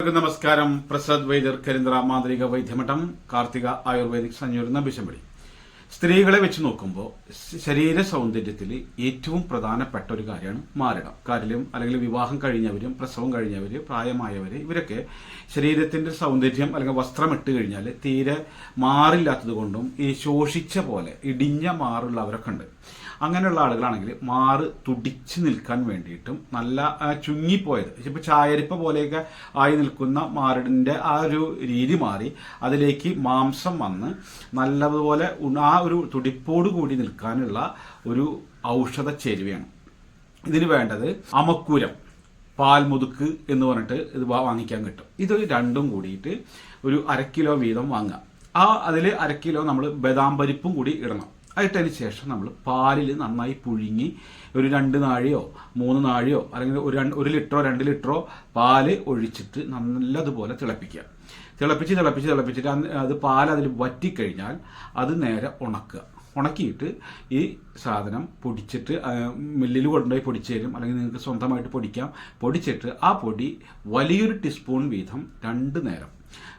നമസ്കാരം. പ്രസാദ് വൈദ്യർ കരിന്ദ്ര മാന്ത്രിക വൈദ്യമഠം കാർത്തിക ആയുർവേദിക് സഞ്ചരുന്ന ബിശമ്പടി സ്ത്രീകളെ വെച്ച് നോക്കുമ്പോൾ ശരീര സൗന്ദര്യത്തിൽ ഏറ്റവും പ്രധാനപ്പെട്ട ഒരു കാര്യമാണ് മാരടം കാര്യം അല്ലെങ്കിൽ വിവാഹം കഴിഞ്ഞവരും പ്രസവം കഴിഞ്ഞവര് പ്രായമായവര് ഇവരൊക്കെ ശരീരത്തിന്റെ സൗന്ദര്യം അല്ലെങ്കിൽ വസ്ത്രം ഇട്ട് കഴിഞ്ഞാൽ തീരെ മാറില്ലാത്തത് കൊണ്ടും ഈ ശോഷിച്ച പോലെ ഇടിഞ്ഞ മാറുള്ളവരൊക്കെ ഉണ്ട്. അങ്ങനെയുള്ള ആളുകളാണെങ്കിൽ മാറ് തുടിച്ച് നിൽക്കാൻ വേണ്ടിയിട്ടും നല്ല ചുങ്ങിപ്പോയത്. ഇപ്പോൾ ചായരിപ്പ പോലെയൊക്കെ ആയി നിൽക്കുന്ന മാറിടിന്റെ ആ ഒരു രീതി മാറി അതിലേക്ക് മാംസം വന്ന് നല്ലതുപോലെ ആ ഒരു തുടിപ്പോട് കൂടി നിൽക്കാനുള്ള ഒരു ഔഷധ ചേരുവയാണ്. ഇതിന് വേണ്ടത് അമക്കൂരം പാൽമുതുക്ക് എന്ന് പറഞ്ഞിട്ട് ഇത് വാങ്ങിക്കാൻ കിട്ടും. ഇത് രണ്ടും കൂടിയിട്ട് ഒരു അര കിലോ വീതം വാങ്ങുക. ആ അതിൽ അര കിലോ നമ്മൾ ബദാം പരിപ്പും കൂടി ഇടണം. അതിട്ടതിന് ശേഷം നമ്മൾ പാലിൽ നന്നായി പുഴുങ്ങി ഒരു രണ്ട് നാഴിയോ മൂന്ന് നാഴിയോ അല്ലെങ്കിൽ ഒരു ഒരു ലിറ്ററോ രണ്ട് ലിറ്ററോ പാൽ ഒഴിച്ചിട്ട് നല്ലതുപോലെ തിളപ്പിക്കുക. തിളപ്പിച്ച് തിളപ്പിച്ച് തിളപ്പിച്ചിട്ട് അത് പാൽ അതിൽ വറ്റിക്കഴിഞ്ഞാൽ അത് നേരെ ഉണക്കുക. ഉണക്കിയിട്ട് ഈ സാധനം പൊടിച്ചിട്ട് മില്ലിൽ കൊണ്ടുപോയി പൊടിച്ചു തരും അല്ലെങ്കിൽ നിങ്ങൾക്ക് സ്വന്തമായിട്ട് പൊടിക്കാം. പൊടിച്ചിട്ട് ആ പൊടി വലിയൊരു ടീസ്പൂൺ വീതം രണ്ട് നേരം.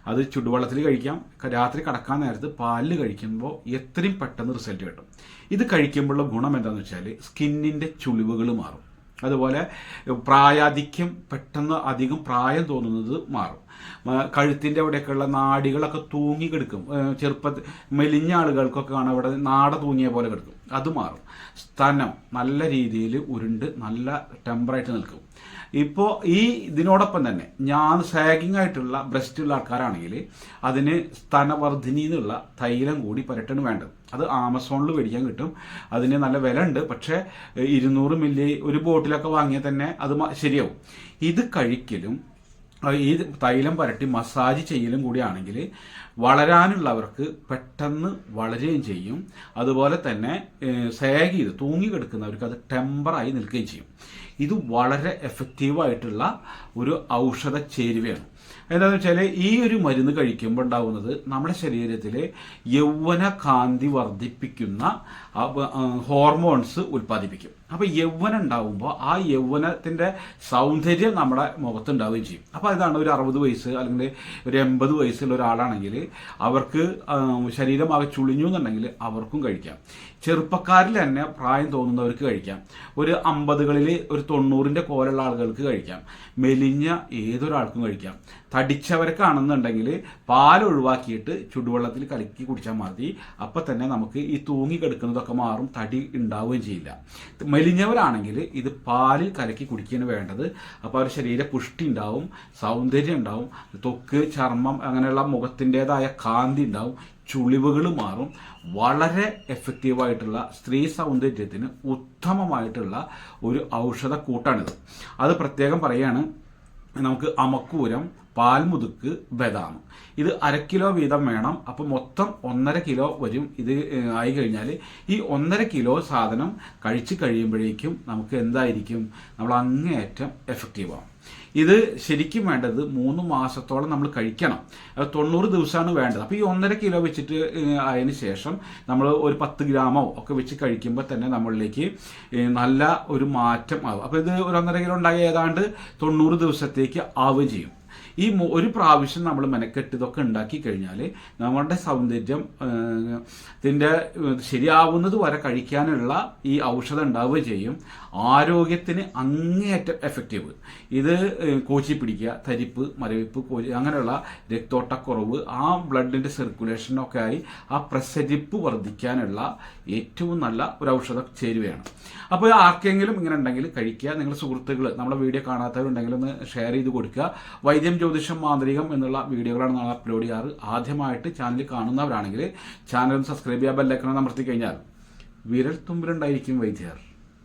അത് ചുടുവെള്ളത്തിൽ കഴിക്കാം. രാത്രി കടക്കാൻ നേരത്ത് പാലിൽ കഴിക്കുമ്പോൾ എത്രയും പെട്ടെന്ന് റിസൾട്ട് കിട്ടും. ഇത് കഴിക്കുമ്പോഴുള്ള ഗുണം എന്താണെന്ന് വെച്ചാൽ സ്കിന്നിന്റെ ചുളിവുകൾ മാറും. അതുപോലെ പ്രായാധിക്യം പെട്ടെന്ന് അധികം പ്രായം തോന്നുന്നത് മാറും. കഴുത്തിന്റെ അവിടെയൊക്കെയുള്ള നാടികളൊക്കെ തൂങ്ങി കിടക്കും. ചെറുപ്പ മെലിഞ്ഞ ആളുകൾക്കൊക്കെ ആണ് അവിടെ നാട തൂങ്ങിയ പോലെ കിടക്കും. അത് മാറും. സ്തനം നല്ല രീതിയിൽ ഉരുണ്ട് നല്ല ടെമ്പറായിട്ട് നിൽക്കും. ഇപ്പോൾ ഈ ഇതിനോടൊപ്പം തന്നെ ഞാൻ സാഗിങ് ആയിട്ടുള്ള ബ്രസ്റ്റ് ഉള്ള ആൾക്കാരാണെങ്കിൽ അതിന് സ്തനവർദ്ധിനി എന്നുള്ള തൈലം കൂടി പുരട്ടാണ് വേണ്ടത്. അത് ആമസോണിൽ മേടിക്കാൻ കിട്ടും. അതിന് നല്ല വില ഉണ്ട് പക്ഷേ ഇരുന്നൂറ് മില്ലി ഒരു ബോട്ടിലൊക്കെ വാങ്ങിയാൽ തന്നെ അത് ശരിയാവും. ഇത് കഴിക്കലും ഈ തൈലം പരട്ടി മസാജ് ചെയ്യലും കൂടിയാണെങ്കിൽ വളരാനുള്ളവർക്ക് പെട്ടെന്ന് വളരുകയും ചെയ്യും. അതുപോലെ തന്നെ സേഗ് ചെയ്ത് തൂങ്ങി കിടക്കുന്നവർക്ക് അത് ടെമ്പറായി നിൽക്കുകയും ചെയ്യും. ഇത് വളരെ എഫക്റ്റീവായിട്ടുള്ള ഒരു ഔഷധ ചേരുവയാണ്. എന്താണെന്ന് വെച്ചാൽ ഈ ഒരു മരുന്ന് കഴിക്കുമ്പോൾ ഉണ്ടാകുന്നത് നമ്മുടെ ശരീരത്തിലെ യൗവന കാന്തി വർദ്ധിപ്പിക്കുന്ന ഹോർമോൺസ് ഉൽപ്പാദിപ്പിക്കും. അപ്പോൾ യൗവനം ഉണ്ടാവുമ്പോൾ ആ യൗവനത്തിന്റെ സൗന്ദര്യം നമ്മുടെ മുഖത്ത് ഉണ്ടാവുകയും ചെയ്യും. അപ്പോൾ ഇതാണ് ഒരു അറുപത് വയസ്സ് അല്ലെങ്കിൽ ഒരു എൺപത് വയസ്സുള്ള ഒരാളാണെങ്കിൽ അവർക്ക് ശരീരം ആകെ ചുളിഞ്ഞു എന്നുണ്ടെങ്കിൽ അവർക്കും കഴിക്കാം. ചെറുപ്പക്കാരിൽ തന്നെ പ്രായം തോന്നുന്നവർക്ക് കഴിക്കാം. ഒരു അമ്പതുകളിൽ ഒരു തൊണ്ണൂറിന്റെ കോലുള്ള ആളുകൾക്ക് കഴിക്കാം. മെലിഞ്ഞ ഏതൊരാൾക്കും കഴിക്കാം. തടിച്ചവർക്കാണെന്നുണ്ടെങ്കിൽ പാൽ ഒഴിവാക്കിയിട്ട് ചുടുവെള്ളത്തിൽ കലക്കി കുടിച്ചാൽ മതി. അപ്പം തന്നെ നമുക്ക് ഈ തൂങ്ങി കിടക്കുന്നതൊക്കെ മാറും തടി ഉണ്ടാവുകയും ചെയ്യില്ല. മെലിഞ്ഞവരാണെങ്കിൽ ഇത് പാലിൽ കലക്കി കുടിക്കുകയാണ് വേണ്ടത്. അപ്പോൾ അവരുടെ ശരീര പുഷ്ടി ഉണ്ടാവും സൗന്ദര്യം ഉണ്ടാവും തൊക്ക് ചർമ്മം അങ്ങനെയുള്ള മുഖത്തിന്റെതായ കാന്തി ഉണ്ടാവും. ചുളിവുകൾ മാറും. വളരെ എഫക്റ്റീവായിട്ടുള്ള സ്ത്രീ സൗന്ദര്യത്തിന് ഉത്തമമായിട്ടുള്ള ഒരു ഔഷധ കൂട്ടാണിത് അത് പ്രത്യേകം പറയാണ്. നമുക്ക് അമക്കൂരം പാൽമുതുക്ക് ബദാം ഇത് അര കിലോ വീതം വേണം. അപ്പം മൊത്തം ഒന്നര കിലോ വരും. ഇത് ആയി കഴിഞ്ഞാൽ ഈ ഒന്നര കിലോ സാധനം കഴിച്ചു കഴിയുമ്പോഴേക്കും നമുക്ക് എന്തായിരിക്കും? നമ്മൾ അങ്ങേയറ്റം എഫക്റ്റീവ് ആവും ഇത് ശരിക്കും വേണ്ടത് മൂന്ന് മാസത്തോളം നമ്മൾ കഴിക്കണം. തൊണ്ണൂറ് ദിവസമാണ് വേണ്ടത്. അപ്പോൾ ഈ ഒന്നര കിലോ വെച്ചിട്ട് അതിന് ശേഷം നമ്മൾ ഒരു പത്ത് ഗ്രാമോ ഒക്കെ വെച്ച് കഴിക്കുമ്പോൾ തന്നെ നമ്മളിലേക്ക് നല്ല ഒരു മാറ്റം ആവും. അപ്പോൾ ഇത് ഒരു ഒന്നര കിലോ ഉണ്ടായി ഏതാണ്ട് തൊണ്ണൂറ് ദിവസത്തേക്ക് ആവുകയും ചെയ്യും. ഈ ഒരു പ്രാവശ്യം നമ്മൾ മെനക്കെട്ട് ഇതൊക്കെ ഉണ്ടാക്കി കഴിഞ്ഞാൽ നമ്മുടെ സൗന്ദര്യം ഇതിന്റെ ശരിയാവുന്നത് വരെ കഴിക്കാനുള്ള ഈ ഔഷധം ഉണ്ടാവുകയും ചെയ്യും. ആരോഗ്യത്തിന് അങ്ങേയറ്റം എഫക്റ്റീവ് ഇത് കോച്ചി പിടിക്കുക തരിപ്പ് മരവിപ്പ് കോച്ചി അങ്ങനെയുള്ള രക്തോട്ടക്കുറവ് ആ ബ്ലഡിന്റെ സർക്കുലേഷനൊക്കെ ആയി ആ പ്രസരിപ്പ് വർദ്ധിക്കാനുള്ള ഏറ്റവും നല്ല ഒരു ഔഷധം ചേരുവയാണ് അപ്പോൾ ആർക്കെങ്കിലും ഇങ്ങനെ ഉണ്ടെങ്കിൽ കഴിക്കുക. നിങ്ങളുടെ സുഹൃത്തുക്കൾ നമ്മുടെ വീഡിയോ കാണാത്തവരുണ്ടെങ്കിൽ ഒന്ന് ഷെയർ ചെയ്ത് കൊടുക്കുക. വൈദ്യം ജ്യോതിഷം മാന്ത്രികം എന്നുള്ള വീഡിയോകളാണ് നമ്മൾ അപ്ലോഡ് ചെയ്യാറ്. ആദ്യമായിട്ട് ചാനൽ കാണുന്നവരാണെങ്കിൽ ചാനൽ സബ്സ്ക്രൈബ് ചെയ്യാൻ ബെല്ലൈക്കണം അമർത്തി കഴിഞ്ഞാൽ വിരൽ തുമ്പിലുണ്ടായിരിക്കും വൈദ്യർ.